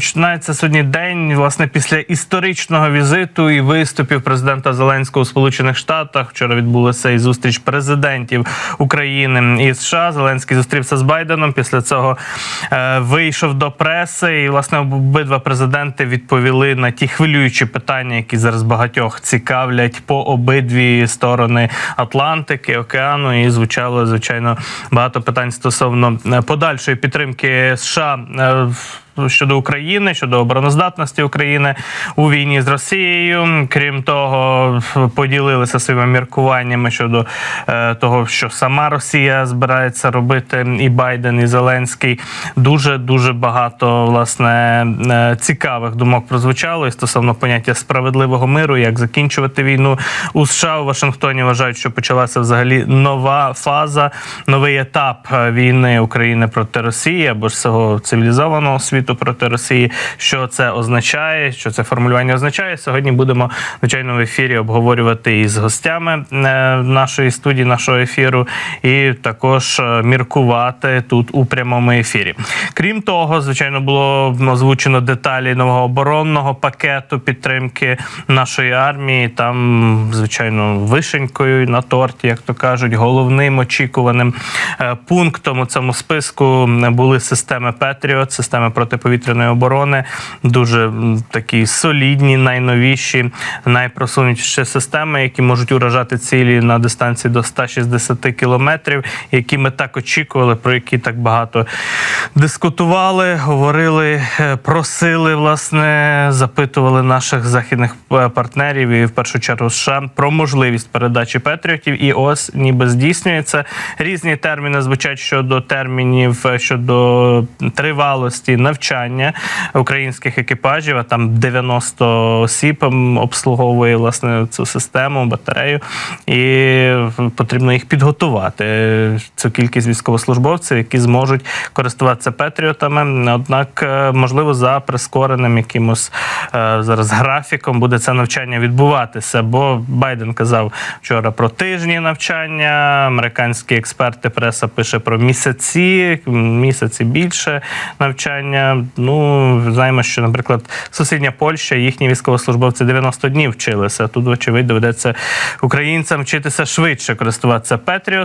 Починається сьогодні день, власне, після історичного візиту і виступів президента Зеленського у Сполучених Штатах. Вчора відбулася і зустріч президентів України і США. Зеленський зустрівся з Байденом. Після цього е, вийшов до преси. І власне обидва президенти відповіли на ті хвилюючі питання, які зараз багатьох цікавлять по обидві сторони Атлантики, океану. І звучало звичайно багато питань стосовно е, подальшої підтримки США. е, щодо України, щодо обороноздатності України у війні з Росією. Крім того, поділилися своїми міркуваннями щодо е, того, що сама Росія збирається робити, і Байден, і Зеленський. Дуже дуже багато власне е, цікавих думок прозвучало і стосовно поняття справедливого миру, як закінчувати війну у США у Вашингтоні. Вважають, що почалася взагалі нова фаза, новий етап е, війни України проти Росії або ж цього цивілізованого світу проти Росії. Що це означає? Що це формулювання означає? Сьогодні будемо звичайно в ефірі обговорювати із гостями е, нашої студії, нашого ефіру, і також е, міркувати тут у прямому ефірі. Крім того, звичайно, було озвучено деталі нового оборонного пакету підтримки нашої армії. Там, звичайно, вишенькою на торті, як то кажуть, головним очікуваним е, пунктом у цьому списку були системи Петріот, системи протиповітряної оборони, дуже такі солідні, найновіші, найпросунутіші системи, які можуть уражати цілі на дистанції до 160 кілометрів, які ми так очікували, про які так багато дискутували, говорили, е, просили, власне, запитували наших західних е, партнерів і в першу чергу США про можливість передачі Петріотів. І ось ніби здійснюється. Різні терміни звучать щодо термінів, е, щодо тривалості навчання українських екіпажів. А там 90 осіб обслуговує власне цю систему, батарею, і потрібно їх підготувати. Цю кількість військовослужбовців, які зможуть користуватися патріотами. Однак, е, можливо, за прискореним якимось е, зараз графіком буде це навчання відбуватися. Бо Байден казав вчора про тижні навчання. Американські експерти, преса пише про місяці, місяці більше навчання. Ну знаємо, що, наприклад, сусідня Польща, їхні військовослужбовці 90 днів вчилися. Тут, вочевидь, доведеться українцям вчитися швидше користуватися Петріотами.